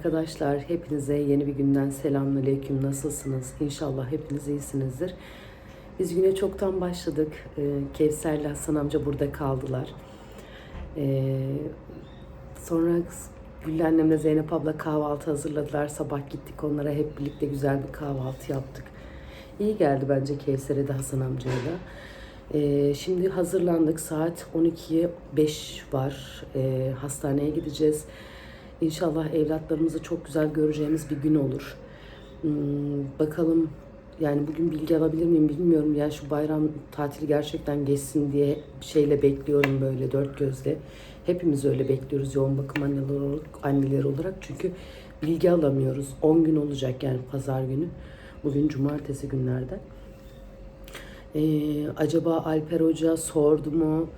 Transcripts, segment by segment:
Arkadaşlar hepinize yeni bir günden selamünaleyküm. Nasılsınız? İnşallah hepiniz iyisinizdir. Biz güne çoktan başladık. Ee, Kevser'le Hasan amca burada kaldılar. Ee, sonra Güllü annemle Zeynep abla kahvaltı hazırladılar. Sabah gittik onlara hep birlikte güzel bir kahvaltı yaptık. İyi geldi bence Kevser'e de Hasan amcaya da. Ee, şimdi hazırlandık. Saat 12'ye 5 var. Ee, hastaneye gideceğiz. İnşallah evlatlarımızı çok güzel göreceğimiz bir gün olur. Hmm, bakalım yani bugün bilgi alabilir miyim bilmiyorum. Yani şu bayram tatili gerçekten geçsin diye şeyle bekliyorum böyle dört gözle. Hepimiz öyle bekliyoruz yoğun bakım anneler olarak, anneler olarak. Çünkü bilgi alamıyoruz. 10 gün olacak yani pazar günü. Bugün cumartesi günlerde. Ee, acaba Alper Hoca sordu mu?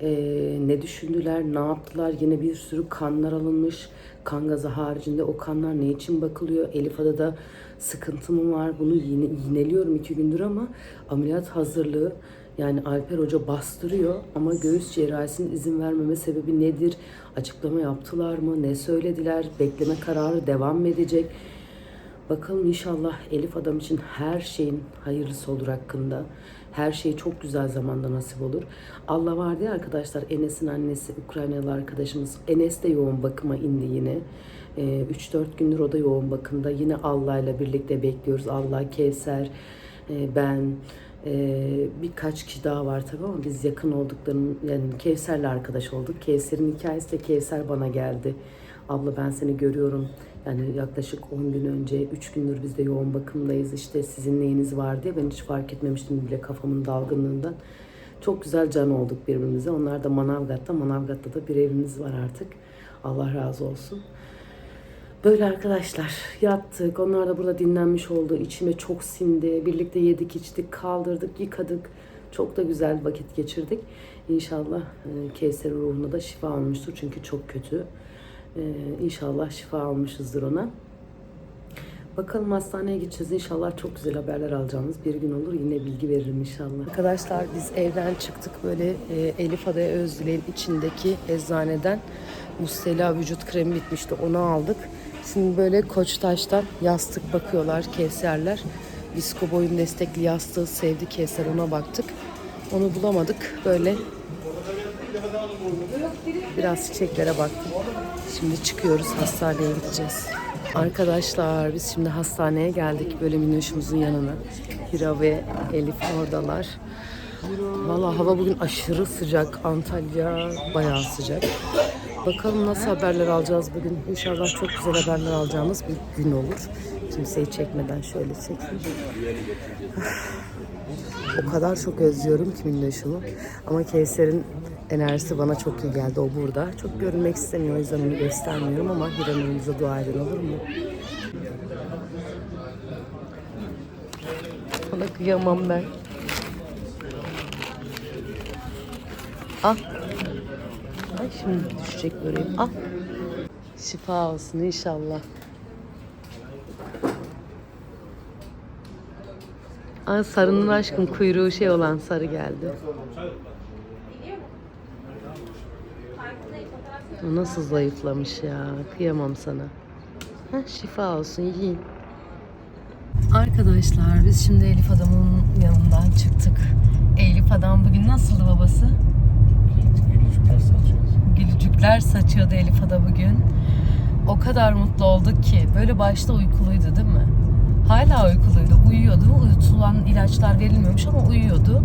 Ee, ne düşündüler, ne yaptılar? Yine bir sürü kanlar alınmış. Kan gazı haricinde o kanlar ne için bakılıyor? Elif Ada'da sıkıntı mı var? Bunu yine, yineliyorum iki gündür ama ameliyat hazırlığı yani Alper Hoca bastırıyor ama göğüs cerrahisinin izin vermeme sebebi nedir? Açıklama yaptılar mı? Ne söylediler? Bekleme kararı devam mı edecek? Bakalım inşallah Elif adam için her şeyin hayırlısı olur hakkında. Her şey çok güzel zamanda nasip olur. Allah var diye arkadaşlar Enes'in annesi Ukraynalı arkadaşımız. Enes de yoğun bakıma indi yine. Ee, 3-4 gündür o da yoğun bakımda. Yine Allah'la birlikte bekliyoruz. Allah, Kevser, e, ben, e, birkaç kişi daha var tabii ama biz yakın olduklarım yani Kevser'le arkadaş olduk. Kevser'in hikayesi de Kevser bana geldi. Abla ben seni görüyorum. Yani yaklaşık 10 gün önce, 3 gündür biz de yoğun bakımdayız. İşte sizin neyiniz var diye ben hiç fark etmemiştim bile kafamın dalgınlığından. Çok güzel can olduk birbirimize. Onlar da Manavgat'ta. Manavgat'ta da bir evimiz var artık. Allah razı olsun. Böyle arkadaşlar yattık. Onlar da burada dinlenmiş oldu. İçime çok sindi. Birlikte yedik, içtik, kaldırdık, yıkadık. Çok da güzel vakit geçirdik. İnşallah e, Kevser ruhuna da şifa almıştır. Çünkü çok kötü. E, İnşallah şifa almışızdır ona. Bakalım hastaneye gideceğiz. İnşallah çok güzel haberler alacağımız bir gün olur. Yine bilgi veririm inşallah. Arkadaşlar biz evden çıktık böyle e, Elif Adaya Özdilek'in içindeki eczaneden Mustela vücut kremi bitmişti. Onu aldık. Şimdi böyle Koçtaş'tan yastık bakıyorlar Kevserler. Visko boyun destekli yastığı sevdi Kevser ona baktık. Onu bulamadık. Böyle biraz çiçeklere baktık. Şimdi çıkıyoruz hastaneye gideceğiz. Arkadaşlar biz şimdi hastaneye geldik böyle minnoşumuzun yanına. Hira ve Elif oradalar. Valla hava bugün aşırı sıcak. Antalya bayağı sıcak. Bakalım nasıl haberler alacağız bugün. İnşallah çok güzel haberler alacağımız bir gün olur. Kimseyi çekmeden şöyle çekeyim. O kadar çok özlüyorum ki minnoşumu. Ama Kevser'in enerjisi bana çok iyi geldi. O burada. Çok görünmek istemiyor. O yüzden onu göstermiyorum ama Hiran'ımıza dua edin olur mu? Ona kıyamam ben. Ah. Ay şimdi düşecek böreğim. Ah. Şifa olsun inşallah. Aa, sarının aşkım kuyruğu şey olan sarı geldi. O nasıl zayıflamış ya. Kıyamam sana. Heh, şifa olsun yiyin. Arkadaşlar biz şimdi Elif Adam'ın yanından çıktık. Elif Adam bugün nasıldı babası? Gülücükler saçıyordu Elif Ada bugün. O kadar mutlu olduk ki. Böyle başta uykuluydu değil mi? Hala uykuluydu. Uyuyordu. Uyutulan ilaçlar verilmiyormuş ama uyuyordu.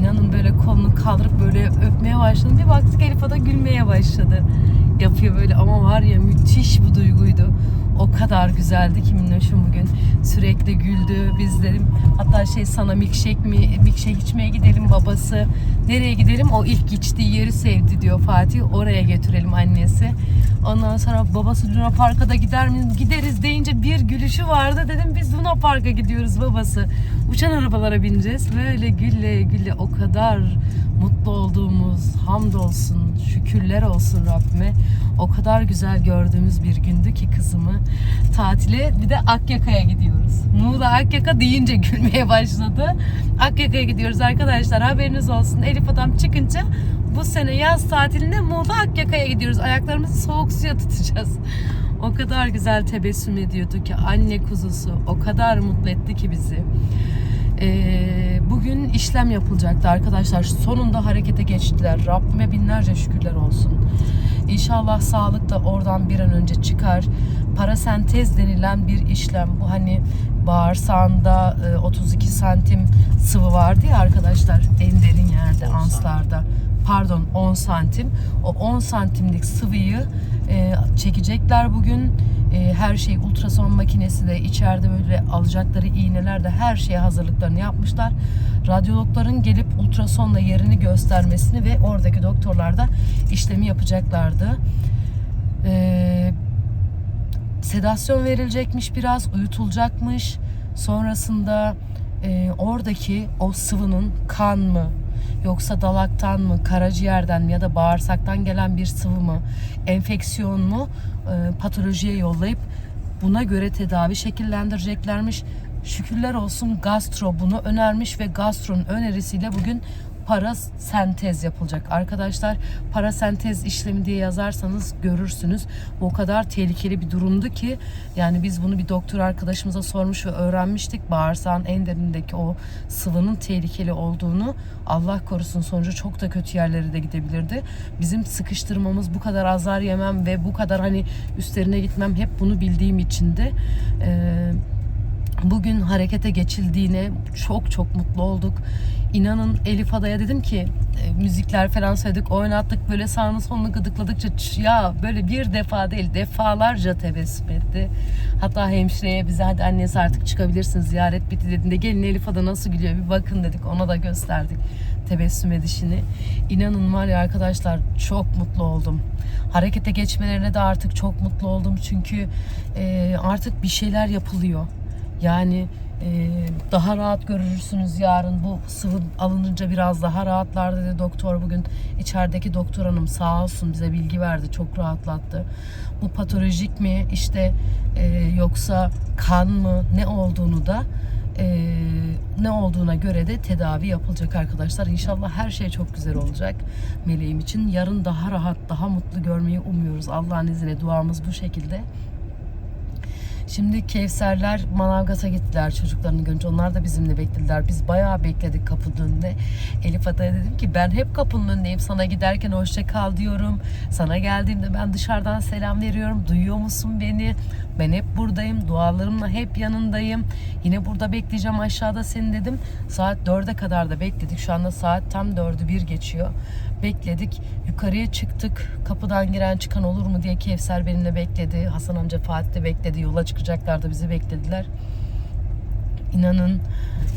İnanın böyle kolunu kaldırıp böyle öpmeye başladı. Bir baktık Elif Ada gülmeye başladı. Yapıyor böyle ama var ya müthiş bu duyguydu. O kadar güzeldi ki minnoşum bugün. Sürekli güldü. Biz dedim hatta şey sana milkshake mi milkshake içmeye gidelim babası. Nereye gidelim? O ilk içtiği yeri sevdi diyor Fatih. Oraya götürelim annesi. Ondan sonra babası Luna Park'a da gider mi? Gideriz deyince bir gülüşü vardı. Dedim biz Luna Park'a gidiyoruz babası. Uçan arabalara bineceğiz. Böyle gülle gülle o kadar mutlu olduğumuz, hamdolsun, şükürler olsun Rabbime. O kadar güzel gördüğümüz bir gündü ki kızımı. Tatile bir de Akyaka'ya gidiyoruz. Muğla Akyaka deyince gülmeye başladı. Akyaka'ya gidiyoruz arkadaşlar haberiniz olsun. Elif Adam çıkınca bu sene yaz tatilinde Muğla Akyaka'ya gidiyoruz. Ayaklarımızı soğuk suya tutacağız. O kadar güzel tebessüm ediyordu ki anne kuzusu o kadar mutlu etti ki bizi. Ee, bugün işlem yapılacaktı arkadaşlar. Sonunda harekete geçtiler. Rabbime binlerce şükürler olsun. İnşallah sağlık da oradan bir an önce çıkar. Parasentez denilen bir işlem. Bu hani bağırsağında e, 32 santim sıvı vardı ya arkadaşlar en derin yerde anslarda. Pardon 10 santim. O 10 santimlik sıvıyı e, çekecekler bugün. E, her şey ultrason makinesi de içeride böyle alacakları iğneler de her şeye hazırlıklarını yapmışlar. Radyologların gelip ultrasonla yerini göstermesini ve oradaki doktorlar da işlemi yapacaklardı. E, sedasyon verilecekmiş biraz, uyutulacakmış. Sonrasında e, oradaki o sıvının kan mı, yoksa dalaktan mı, karaciğerden mi ya da bağırsaktan gelen bir sıvı mı, enfeksiyon mu e, patolojiye yollayıp buna göre tedavi şekillendireceklermiş. Şükürler olsun gastro bunu önermiş ve gastronun önerisiyle bugün parasentez yapılacak. Arkadaşlar parasentez işlemi diye yazarsanız görürsünüz. Bu o kadar tehlikeli bir durumdu ki yani biz bunu bir doktor arkadaşımıza sormuş ve öğrenmiştik. Bağırsağın en derindeki o sıvının tehlikeli olduğunu Allah korusun sonucu çok da kötü yerlere de gidebilirdi. Bizim sıkıştırmamız bu kadar azar yemem ve bu kadar hani üstlerine gitmem hep bunu bildiğim içindi. Ee, bugün harekete geçildiğine çok çok mutlu olduk. İnanın Elif Ada'ya dedim ki e, müzikler falan söyledik, oynattık böyle sağını solunu gıdıkladıkça ya böyle bir defa değil defalarca tebessüm etti. Hatta hemşireye bize hadi annesi artık çıkabilirsin ziyaret bitti dediğinde gelin Elif Ada nasıl gülüyor bir bakın dedik ona da gösterdik tebessüm edişini. İnanın var ya arkadaşlar çok mutlu oldum. Harekete geçmelerine de artık çok mutlu oldum çünkü e, artık bir şeyler yapılıyor. Yani e, daha rahat görürsünüz yarın bu sıvı alınınca biraz daha rahatlar dedi doktor bugün içerideki doktor hanım sağ olsun bize bilgi verdi çok rahatlattı. Bu patolojik mi işte e, yoksa kan mı ne olduğunu da e, ne olduğuna göre de tedavi yapılacak arkadaşlar. İnşallah her şey çok güzel olacak meleğim için. Yarın daha rahat, daha mutlu görmeyi umuyoruz. Allah'ın izniyle duamız bu şekilde. Şimdi Kevserler Manavgat'a gittiler çocuklarını görünce. Onlar da bizimle beklediler. Biz bayağı bekledik kapının önünde. Elif Ada'ya dedim ki ben hep kapının önündeyim. Sana giderken hoşça kal diyorum. Sana geldiğimde ben dışarıdan selam veriyorum. Duyuyor musun beni? Ben hep buradayım. Dualarımla hep yanındayım. Yine burada bekleyeceğim aşağıda seni dedim. Saat 4'e kadar da bekledik. Şu anda saat tam 4'ü 1 geçiyor. Bekledik. Yukarıya çıktık. Kapıdan giren çıkan olur mu diye Kevser benimle bekledi. Hasan amca Fatih de bekledi. Yola çıkacaklardı bizi beklediler. İnanın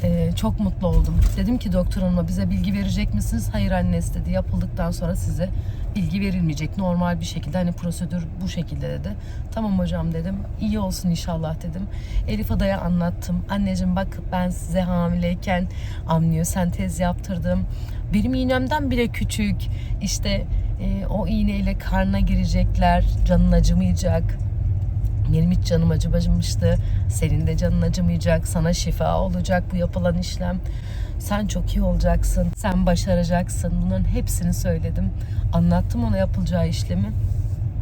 e, çok mutlu oldum. Dedim ki doktor hanıma bize bilgi verecek misiniz? Hayır annesi dedi. Yapıldıktan sonra size bilgi verilmeyecek. Normal bir şekilde hani prosedür bu şekilde dedi. Tamam hocam dedim. İyi olsun inşallah dedim. Elif Ada'ya anlattım. Anneciğim bak ben size hamileyken amniyosentez yaptırdım. Benim iğnemden bile küçük. İşte e, o iğneyle karnına girecekler. Canın acımayacak. Benim hiç canım acımamıştı. Senin de canın acımayacak. Sana şifa olacak bu yapılan işlem. Sen çok iyi olacaksın. Sen başaracaksın. Bunların hepsini söyledim. Anlattım ona yapılacağı işlemi.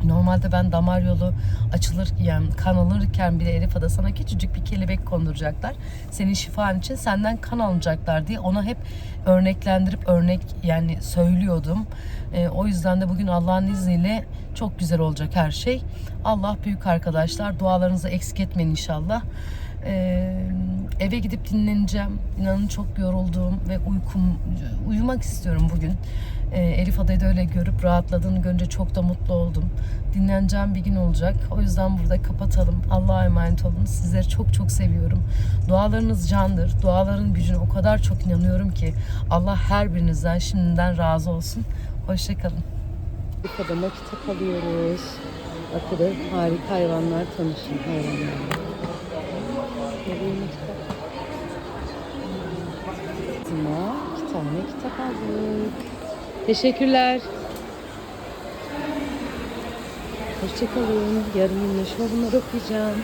Normalde ben damar yolu açılır yani kan alırken bile Elif Ada sana küçücük bir kelebek konduracaklar. Senin şifan için senden kan alacaklar diye ona hep örneklendirip örnek yani söylüyordum. Ee, o yüzden de bugün Allah'ın izniyle çok güzel olacak her şey. Allah büyük arkadaşlar. Dualarınızı eksik etmeyin inşallah. Ee, eve gidip dinleneceğim. İnanın çok yoruldum ve uykum uyumak istiyorum bugün. Ee, Elif Adayı da öyle görüp rahatladığını görünce çok da mutlu oldum. Dinleneceğim bir gün olacak. O yüzden burada kapatalım. Allah'a emanet olun. Sizleri çok çok seviyorum. Dualarınız candır. Duaların gücüne o kadar çok inanıyorum ki Allah her birinizden şimdiden razı olsun. Hoşçakalın. Elif Adam'a kitap alıyoruz. Bakın harika hayvanlar tanışın hayvanlar. Kızıma iki tane kitap aldık. Teşekkürler. Hoşçakalın. Yarın yine bunları okuyacağım.